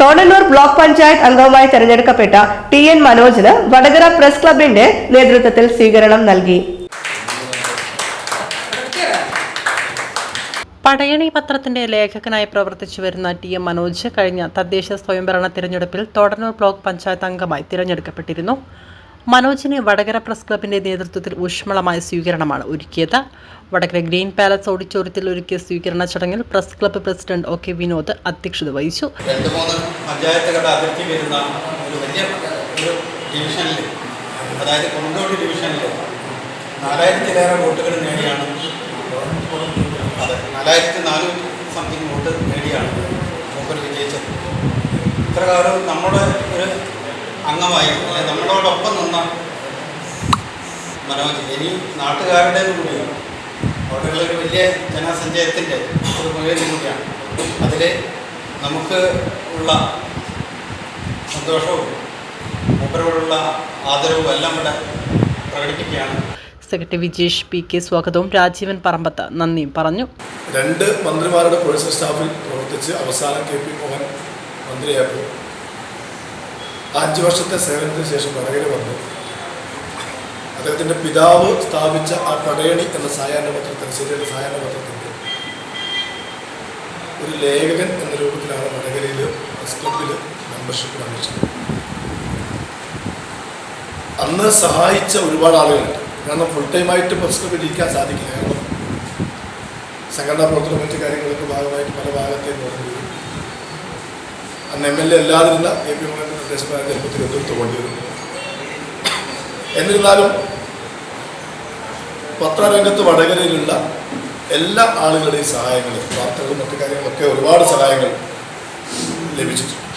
Thodannur block panchayat അംഗവുമായി തെരഞ്ഞെടുക്കപ്പെട്ട T N മനോജിന് വടകര പ്രസ് ക്ലബിന്റെ നേതൃത്വത്തിൽ സ്വീകരണം നൽകി. പടയണി പത്രത്തിന്റെ ലേഖകനായി പ്രവർത്തിച്ചു വരുന്ന ടി എം മനോജ് കഴിഞ്ഞ തദ്ദേശ സ്വയംഭരണ തിരഞ്ഞെടുപ്പിൽ തോടന്നൂർ ബ്ലോക്ക് പഞ്ചായത്ത് അംഗമായി തിരഞ്ഞെടുക്കപ്പെട്ടിരുന്നു. മനോജിന് വടകര പ്രസ് ക്ലബിന്റെ നേതൃത്വത്തിൽ ഊഷ്മളമായ സ്വീകരണമാണ് ഒരുക്കിയത്. വടകര ഗ്രീൻ പാലസ് ഓഡിറ്റോറിയത്തിൽ ഒരുക്കിയ സ്വീകരണ ചടങ്ങിൽ press club president O K Vinod അധ്യക്ഷത വഹിച്ചു. പഞ്ചായത്തുകളുടെ ഒരു വലിയ ഒരു വോട്ടുകൾ നേടിയാണ്. സംതിങ് വോട്ട് നേടിയാണ് മൂപ്പർ വിജയിച്ചത്. ഇത്ര നമ്മുടെ ഒരു അംഗമായി. നമ്മളോടൊപ്പം നിന്ന മനോജ് ഇനി നാട്ടുകാരുടെ കൂടിയാണ് അവിടെയുള്ള ഒരു വലിയ ജനസഞ്ചയത്തിന്റെ ഒരു മുഴുവൻ കൂടിയാണ്. അതിൽ നമുക്ക് ഉള്ള സന്തോഷവും മൂപ്പരോടുള്ള ആദരവും എല്ലാം ഇവിടെ പ്രകടിപ്പിക്കുകയാണ്. സെക്രട്ടറി വിജേഷ് പി കെ സ്വാഗതവും. രാജീവൻ പറമ്പത്ത് നന്ദിയും പറഞ്ഞു. രണ്ട് മന്ത്രിമാരുടെ പേഴ്സണൽ സ്റ്റാഫിൽ പ്രവർത്തിച്ച് അവസാനം കെ പി മോഹൻ മന്ത്രിയായപ്പോൾ അഞ്ച് വർഷത്തെ സേവനത്തിന് ശേഷം വടകര വന്നു. അദ്ദേഹത്തിന്റെ പിതാവ് സ്ഥാപിച്ച ആ പടയണി എന്ന സായാഹ്ന പത്രത്തിന് ശരിയുടെ സായാഹ്ന പത്രത്തിന്റെ ഒരു ലേഖകൻ എന്ന രൂപത്തിലാണ് വടകരയിൽ പ്രസ് ക്ലബിൽ മെമ്പർഷിപ്പ് വാങ്ങിച്ചത് അന്ന് സഹായിച്ച ഒരുപാട് ആളുകളുണ്ട്. കാരണം ഫുൾ ടൈമായിട്ട് പ്രസ് ക്ലബിൽ ഇരിക്കാൻ സാധിക്കില്ല. കാരണം സംഘടനാ പ്രവർത്തനം മറ്റു കാര്യങ്ങൾക്ക് ഭാഗമായിട്ട് പല ഭാഗത്തേക്ക് അന്ന് എം എൽ എ അല്ലാതിരുന്ന എ പി മോഹൻ നിർദ്ദേശമായ ചെറുപ്പത്തിൽ എതിർത്ത് കൊണ്ടിരുന്നു എന്നിരുന്നാലും പത്രരംഗത്ത് വടകരയിലുള്ള എല്ലാ ആളുകളുടെയും സഹായങ്ങളും വാർത്തകളും മറ്റു കാര്യങ്ങളൊക്കെ ഒരുപാട് സഹായങ്ങൾ ലഭിച്ചിട്ടുണ്ട്.